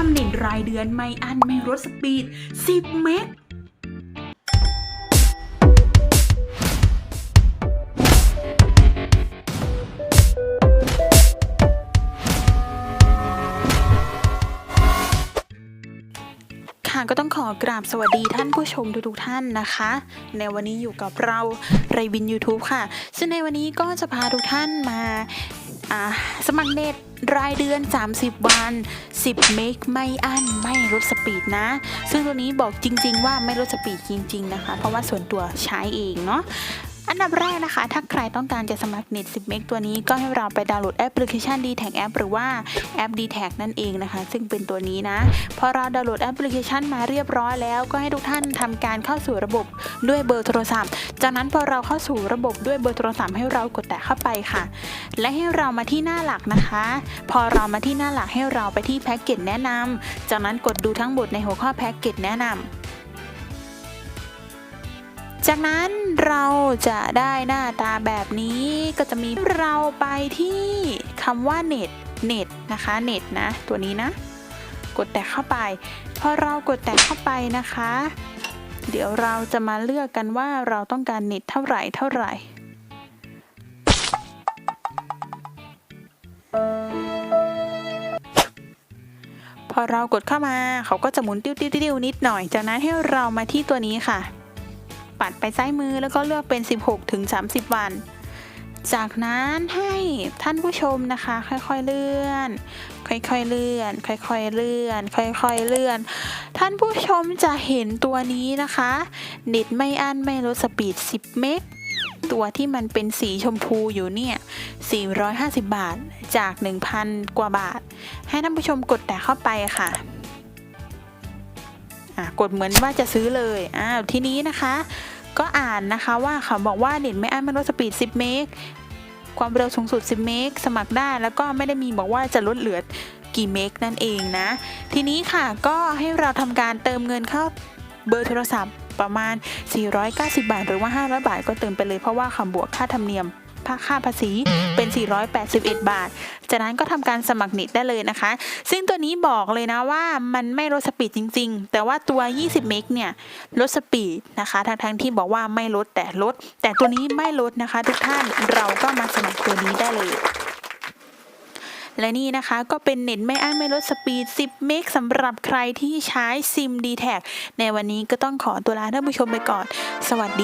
ามเน็ตรายเดือนไม่อันไม่ลดสปีด 10 เมกค่ะก็ต้องขอกราบสวัสดีท่านผู้ชมทุกๆท่านนะคะ ในวันนี้อยู่กับเราไรวิน YouTube ค่ะ ซึ่งในวันนี้ก็จะพาทุกท่านมาอ่าสมัครเน็ตรายเดือน 30 วัน 10 เมกไม่อั้นไม่ลดสปีดนะ ซึ่งตัวนี้บอกจริง ๆ ว่าไม่ลดสปีดจริง ๆ นะคะ เพราะว่าส่วนตัวใช้เองเนาะ อันดับแรกนะคะ ถ้าใครต้องการจะสมัครเน็ต10 เมกตัวนี้ก็ให้เราไปดาวน์โหลดแอปพลิเคชัน d t a g App หรือว่าแอป d t a g นั่นเองนะคะ ซึ่งเป็นตัวนี้นะ พอเราดาวน์โหลดแอปพลิเคชันมาเรียบร้อยแล้ว ก็ให้ทุกท่านทำการเข้าสู่ระบบด้วยเบอร์โทรศัพท์ จากนั้นพอเราเข้าสู่ระบบด้วยเบอร์โทรศัพท์ให้เรากดแตะเข้าไปค่ะ และให้เรามาที่หน้าหลักนะคะ พอเรามาที่หน้าหลักให้เราไปที่แพ็กเกจแนะนำจากนั้นกดดูทั้งหมดในหัวข้อแพ็กเกจแนะนำ จากนั้นเราจะได้หน้าตาแบบนี้ก็จะมีเราไปที่คำว่าเน็ตเน็ตนะคะเน็ตนะ ตัวนี้นะ กดแตะเข้าไป พอเรากดแตะเข้าไปนะคะ เดี๋ยวเราจะมาเลือกกันว่าเราต้องการเน็ตเท่าไหร่เท่าไหร่พอเรากดเข้ามาเขาก็จะหมุนติ้วติ้วติ้วนิดหน่อย จากนั้นให้เรามาที่ตัวนี้ค่ะ ปัดไปซ้ายมือแล้วก็เลือกเป็น 16ถึง30 วัน จากนั้นให้ท่านผู้ชมนะคะ ค่อยๆเลื่อน ค่อยๆเลื่อน ค่อยๆเลื่อน ค่อยๆเลื่อน ท่านผู้ชมจะเห็นตัวนี้นะคะเน็ตไม่อั้นไม่ลดสปีด 10 เมกตัวที่มันเป็นสีชมพูอยู่เนี่ย 450 บาทจาก 1,000 กว่าบาท ให้ท่านผู้ชมกดแต่เข้าไปค่ะอะ กดเหมือนว่าจะซื้อเลยอ้าวทีนี้นะคะ ก็อ่านนะคะว่าเขาบอกว่าเน็ตไม่อั้นไม่ลดสปีด 10 เมกความเร็วสูงสุด 10 เมกสมัครได้ แล้วก็ไม่ได้มีบอกว่าจะลดเหลือกี่เมกนั่นเองนะ ทีนี้ค่ะก็ให้เราทำการเติมเงินเข้าเบอร์โทรศัพท์ประมาณ 490 บาท หรือว่า 500 บาทก็เติมไปเลยเพราะว่าคำบวกค่าธรรมเนียม ค่าภาษีเป็น 481 บาท จากนั้นก็ทำการสมัครเน็ตได้เลยนะคะ ซึ่งตัวนี้บอกเลยนะว่ามันไม่ลดสปีดจริง ๆ แต่ว่าตัว 20 เมกเนี่ยลดสปีดนะคะทั้งทั้งๆที่บอกว่าไม่ลดแต่ลด แต่ตัวนี้ไม่ลดนะคะ ทุกท่านเราก็มาสมัครตัวนี้ได้เลยและนี่นะคะก็เป็นเน็ตไม่อั้นไม่ลดสปีด 10 เมกสำหรับใครที่ใช้ซิม d t แทในวันนี้ก็ต้องขอตัวลาท่านผู้ชมไปก่อน สวัสดี